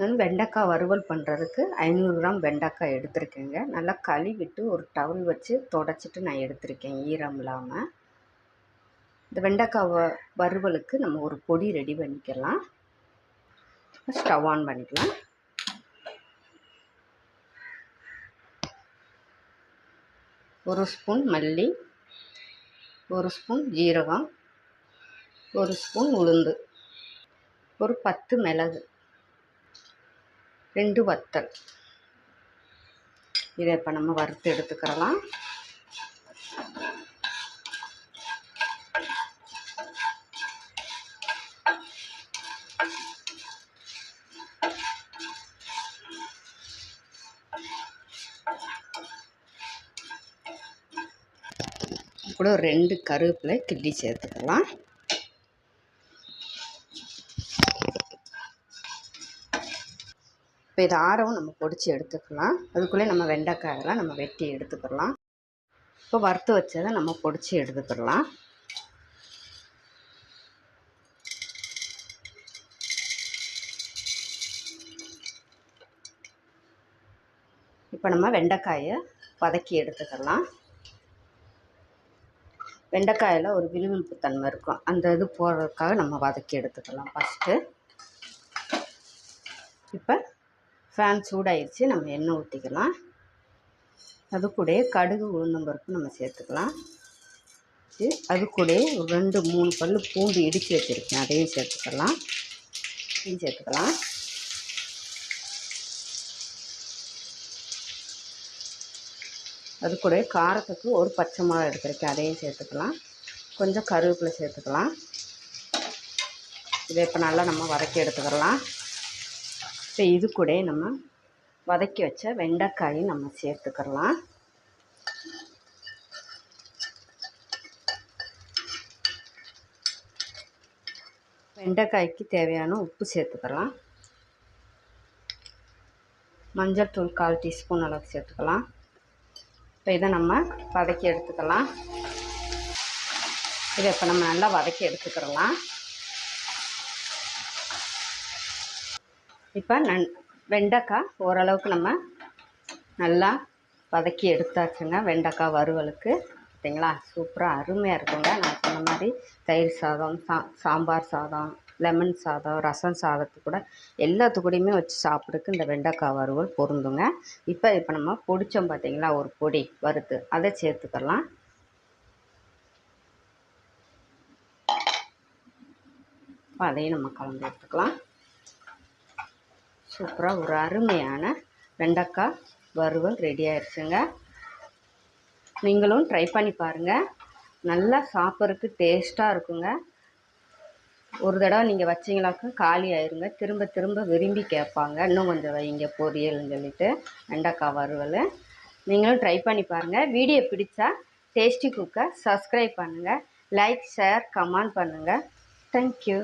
நான் வெண்டைக்காய் வறுவல் பண்ணுறதுக்கு ஐநூறு கிராம் வெண்டைக்காய் எடுத்திருக்கேங்க. நல்லா கழுவிட்டு ஒரு டவல் வச்சு தொடச்சிட்டு நான் எடுத்திருக்கேன் ஈரம் இல்லாமல் இந்த வெண்டைக்காய் வ வறுவலுக்கு நம்ம ஒரு பொடி ரெடி பண்ணிக்கலாம். ஸ்டவ் ஆன் பண்ணிக்கலாம். ஒரு ஸ்பூன் மல்லி ஒரு ஸ்பூன் ஜீரகம் ஒரு ஸ்பூன் உளுந்து ஒரு பத்து மிளகு. ரெண்டு வத்தல். இதை இப்போ நம்ம வறுத்து எடுத்துக்கிறலாம். கூட ரெண்டு கருவேப்பிலை கிள்ளி சேர்த்துக்கலாம். இப்போ இது ஆரவும் நம்ம பொடிச்சு எடுத்துக்கலாம். அதுக்குள்ளே நம்ம வெண்டைக்காயெல்லாம் நம்ம வெட்டி எடுத்துக்கலாம். இப்போ வறுத்து வச்சதை நம்ம பொடிச்சு எடுத்துக்கலாம். இப்போ நம்ம வெண்டைக்காயை வதக்கி எடுத்துக்கலாம். வெண்டைக்காயில் ஒரு விழுவிழுப்பு தன்மை இருக்கும். அந்த இது போடுறதுக்காக நம்ம வதக்கி எடுத்துக்கலாம் ஃபஸ்ட்டு இப்போ ஃபேன் சூடாயிடுச்சு நம்ம எண்ணெய் ஊற்றிக்கலாம் அது கூட கடுகு உளுந்தம்பருப்பு நம்ம சேர்த்துக்கலாம். அது கூட ஒரு ரெண்டு மூணு பல் பூண்டு இடித்து வச்சுருக்கேன். அதையும் சேர்த்துக்கலாம். அதையும் சேர்த்துக்கலாம். அது கூட காரத்துக்கு ஒரு பச்சை மிளகா எடுத்துருக்கேன். அதையும் சேர்த்துக்கலாம். கொஞ்சம் கருவேப்பிலை சேர்த்துக்கலாம். இதை இப்போ நல்லா நம்ம வதக்கி எடுத்துக்கலாம். இப்போ இது கூட நம்ம வதக்கி வச்ச வெண்டைக்காயும் நம்ம சேர்த்துக்கலாம் வெண்டைக்காய்க்கு தேவையான உப்பு சேர்த்துக்கலாம் மஞ்சள் தூள் கால் டீஸ்பூன் அளவுக்கு சேர்த்துக்கலாம். இப்போ இதை நம்ம வதக்கி எடுத்துக்கலாம். இதை இப்போ நம்ம நல்லா வதக்கி எடுத்துக்கிறலாம். இப்போ நன் வெண்டைக்காய் ஓரளவுக்கு நம்ம நல்லா வதக்கி எடுத்தாச்சுங்க வெண்டைக்காய் வறுவலுக்கு. பார்த்தீங்களா சூப்பராக அருமையாக இருக்குங்க. நான் சொன்ன மாதிரி தயிர் சாதம் சா சாம்பார் சாதம் லெமன் சாதம் ரசம் சாதத்துக்கு கூட எல்லாத்துக்கூடையுமே வச்சு சாப்பிட்றதுக்கு இந்த வெண்டைக்காய் வறுவல் பொருந்துங்க. இப்போ இப்போ நம்ம பிடிச்சோம் பார்த்தீங்களா ஒரு பொடி வறுத்து அதை சேர்த்துக்கலாம். அதையும் நம்ம கலந்து எடுத்துக்கலாம். சூப்பராக ஒரு அருமையான வெண்டைக்காய் வறுவல் ரெடி ஆயிடுச்சுங்க நீங்களும் ட்ரை பண்ணி பாருங்கள் நல்லா சாப்பிட்றதுக்கு டேஸ்ட்டாக இருக்குங்க. ஒரு தடவை நீங்கள் வச்சிங்களாக்க காலி ஆயிருங்க. திரும்ப திரும்ப விரும்பி கேட்பாங்க. இன்னும் கொஞ்சம் வைங்க பொரியல்னு சொல்லிட்டு வெண்டைக்காய் வறுவல். நீங்களும் ட்ரை பண்ணி பாருங்கள் வீடியோ பிடிச்சா டேஸ்டி குக்கை சப்ஸ்கிரைப் பண்ணுங்கள் லைக் ஷேர் கமெண்ட் பண்ணுங்கள் தேங்க்யூ